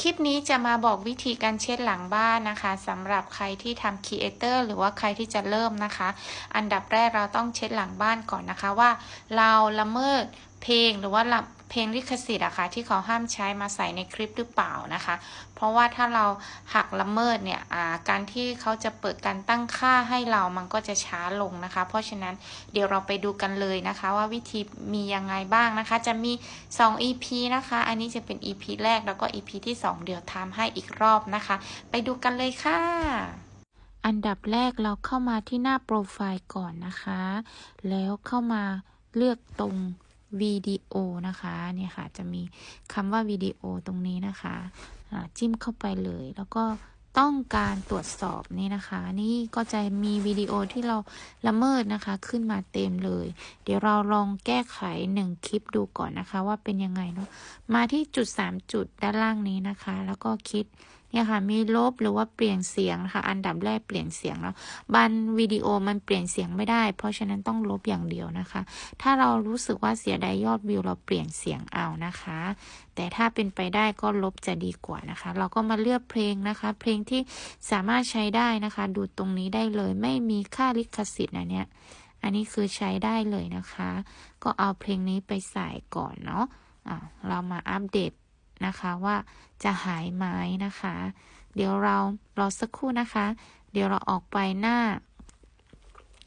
คลิปนี้จะมาบอกวิธีการเช็ดหลังบ้านนะคะสำหรับใครที่ทำครีเอเตอร์หรือว่าใครที่จะเริ่มนะคะ อันดับแรกเราต้องเช็ดหลังบ้านก่อนนะคะว่า เราละเมิดเพลงหรือว่าละ เพลงลิขสิทธิ์อะคะ่ะที่เขาห้ามใช้มาใส่ในคลิปหรือเปล่านะคะ เพราะว่าถ้าเราหักละเมิดเนี่ยการที่เขาจะเปิดการตั้งค่าให้เรามันก็จะช้าลงนะคะ เพราะฉะนั้นเดี๋ยวเราไปดูกันเลยนะคะ ว่าวิธีมียังไงบ้างนะคะ จะมี 2 EP นะคะ อันนี้จะเป็น EP แรกแล้วก็ EP ที่ 2 เดี๋ยวทำให้อีกรอบนะคะ ไปดูกันเลยค่ะอันดับแรกเราเข้ามาที่หน้าโปรไฟล์ก่อนนะคะ แล้วเข้ามาเลือกตรง วิดีโอนะคะเนี่ยค่ะจะมีคำว่าวิดีโอตรงนี้นะคะจิ้มเข้าไปเลย แล้วก็ต้องการตรวจสอบนี่นะคะ นี่ก็จะมีวิดีโอที่เราละเมิดนะคะ ขึ้นมาเต็มเลย เดี๋ยวเราลองแก้ไขหนึ่งคลิปดูก่อนนะคะ ว่าเป็นยังไงเนาะมาที่จุด 3 จุดด้านล่างนี้นะคะ แล้วก็คิด เนี่ยค่ะมีลบหรือว่าเปลี่ยนเสียงนะคะอันดับแรกเปลี่ยนเสียงแล้วบันวิดีโอมันเปลี่ยนเสียงไม่ได้ เพราะฉะนั้นต้องลบอย่างเดียวนะคะ ถ้าเรารู้สึกว่าเสียดายยอดวิวเราเปลี่ยนเสียงเอานะคะ แต่ถ้าเป็นไปได้ก็ลบจะดีกว่านะคะ เราก็มาเลือกเพลงนะคะ เพลงที่สามารถใช้ได้นะคะ ดูตรงนี้ได้เลย ไม่มีค่าลิขสิทธิ์นะเนี่ยอันนี้คือใช้ได้เลยนะคะ ก็เอาเพลงนี้ไปใส่ก่อนเนาะะเรามาอัปเดต นะคะว่าจะหายไหมนะคะ เดี๋ยวเรารอสักครู่นะคะ เดี๋ยวเราออกไปหน้า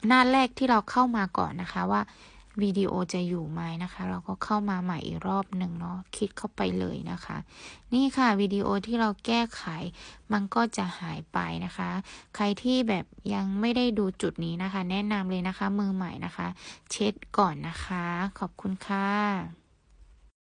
หน้าแรกที่เราเข้ามาก่อนนะคะว่าวิดีโอจะอยู่ไหมนะคะ เราก็เข้ามาใหม่อีกรอบหนึ่งเนาะคลิกเข้าไปเลยนะคะ นี่ค่ะวิดีโอที่เราแก้ไข มันก็จะหายไปนะคะ ใครที่แบบยังไม่ได้ดูจุดนี้นะคะ แนะนำเลยนะคะมือใหม่นะคะ เช็ดก่อนนะคะ ขอบคุณค่ะ